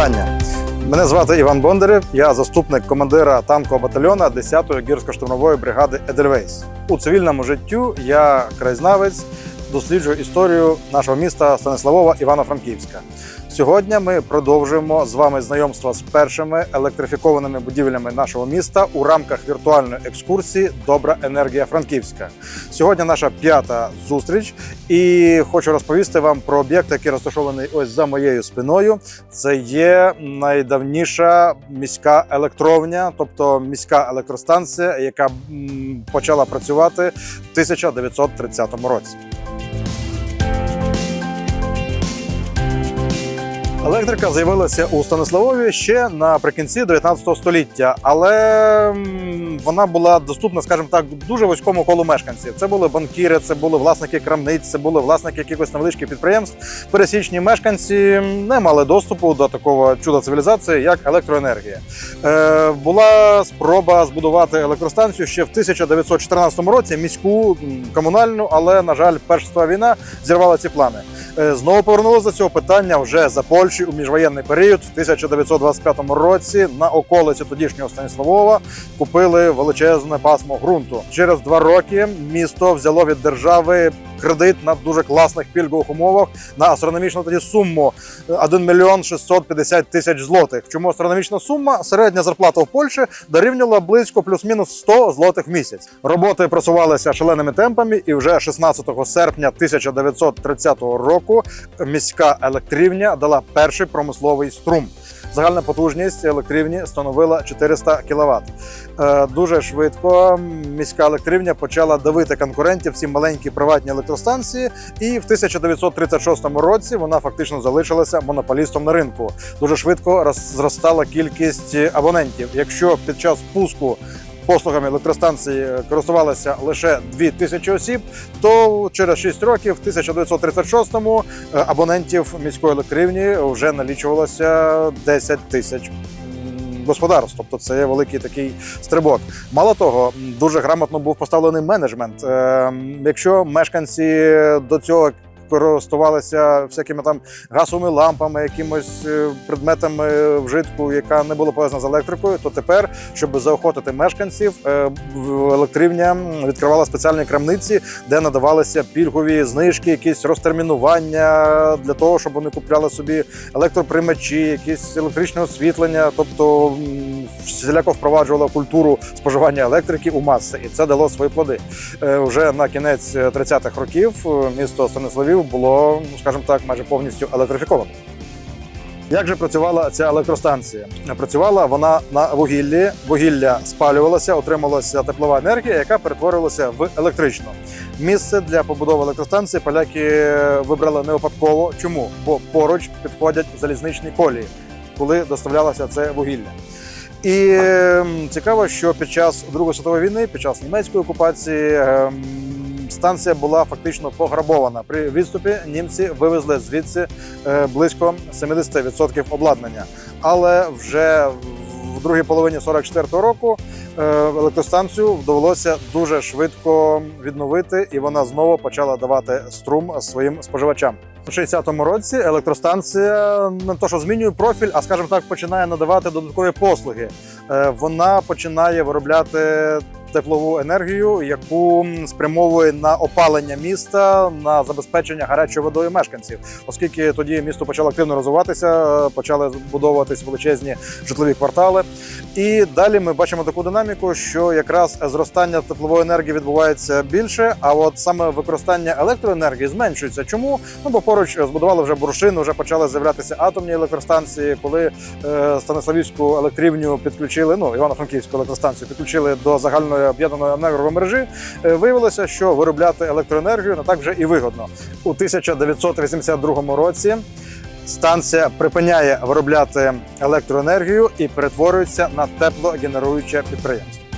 Вітання! Мене звати Іван Бондарєв, я заступник командира танкового батальйона 10-ї гірсько-штурмової бригади Едельвейс. У цивільному життю я краєзнавець, досліджую історію нашого міста Станиславова Івано-Франківська. Сьогодні ми продовжуємо з вами знайомство з першими електрифікованими будівлями нашого міста у рамках віртуальної екскурсії Добра енергія Франківська. Сьогодні наша п'ята зустріч, і хочу розповісти вам про об'єкт, який розташований ось за моєю спиною. Це є найдавніша міська електровня, тобто міська електростанція, яка почала працювати в 1930 році. Електрика з'явилася у Станиславові ще наприкінці 19 століття, але вона була доступна, скажімо так, дуже вузькому колу мешканців. Це були банкіри, це були власники крамниць, це були власники якихось невеличких підприємств. Пересічні мешканці не мали доступу до такого чуда цивілізації, як електроенергія. Е, була спроба збудувати електростанцію ще в 1914 році, міську комунальну, але на жаль, Перша війна зірвала ці плани. Е, Знову повернулися до цього питання вже за Польщі у міжвоєнний період. В 1925 році на околиці тодішнього Станіславова купили величезне пасмо ґрунту. Через два роки місто взяло від держави кредит на дуже класних пільгових умовах на астрономічну тоді суму е, 1 мільйон 650 тисяч злотих. Чому астрономічна сума? Середня зарплата в Польщі дорівнювала близько плюс-мінус 100 злотих в місяць. Роботи просувалися шаленими темпами, і вже 16 серпня 1930 року міська електрівня дала перший промисловий струм. Загальна потужність електрівні становила 400 кВт. Е, Дуже швидко міська електрівня почала давити конкурентів ці маленькі приватні електростанції, і в 1936 році вона фактично залишилася монополістом на ринку. Дуже швидко зростала кількість абонентів. Якщо під час пуску послугами електростанції користувалося лише 2 тисячі осіб, то через 6 років, в 1936-му, е, абонентів міської електрівні вже налічувалося 10 тисяч. Господарств, тобто це є великий такий стрибок. Мало того, дуже грамотно був поставлений менеджмент. Е, Якщо мешканці до цього користувалися всякими там газовими лампами, якимось е, предметами вжитку, яка не була пов'язана з електрикою, то тепер, щоб заохотити мешканців, е, електрівня відкривала спеціальні крамниці, де надавалися пільгові знижки, якісь розтермінування для того, щоб вони купляли собі електроприймачі, якісь електричне освітлення, тобто всіляко впроваджувала культуру споживання електрики у маси, і це дало свої плоди. Е, Вже на кінець 30-х років місто Станиславів було, ну, скажімо так, майже повністю електрифіковано. Як же працювала ця електростанція? Працювала вона на вугіллі. Вугілля спалювалося, отрималася теплова енергія, яка перетворилася в електричну. Місце для побудови електростанції поляки вибрали не випадково. Чому? Бо поруч підходять залізничні колії, коли доставлялося це вугілля. І ем, цікаво, що під час Другої світової війни, під час німецької окупації, ем, станція була фактично пограбована. При відступі німці вивезли звідси е, близько 70% обладнання. Але вже в другій половині 44-го року е, електростанцію довелося дуже швидко відновити, і вона знову почала давати струм своїм споживачам. У 60-му році електростанція не то, що змінює профіль, а скажімо так, починає надавати додаткові послуги. Е, Вона починає виробляти теплову енергію, яку спрямовує на опалення міста, на забезпечення гарячою водою мешканців, оскільки тоді місто почало активно розвиватися, е, почали збудовуватись величезні житлові квартали. І далі ми бачимо таку динаміку, що якраз зростання теплової енергії відбувається більше, а от саме використання електроенергії зменшується. Чому? Ну бо поруч збудували вже буршину, вже почали з'являтися атомні електростанції. Коли е, Станиславівську електрівню підключили, ну Івано-Франківську електростанцію підключили до загальної об'єднаної енергомережі, е, виявилося, що виробляти електроенергію не так вже і вигодно. У 1982 році станція припиняє виробляти електроенергію і перетворюється на теплогенеруюче підприємство.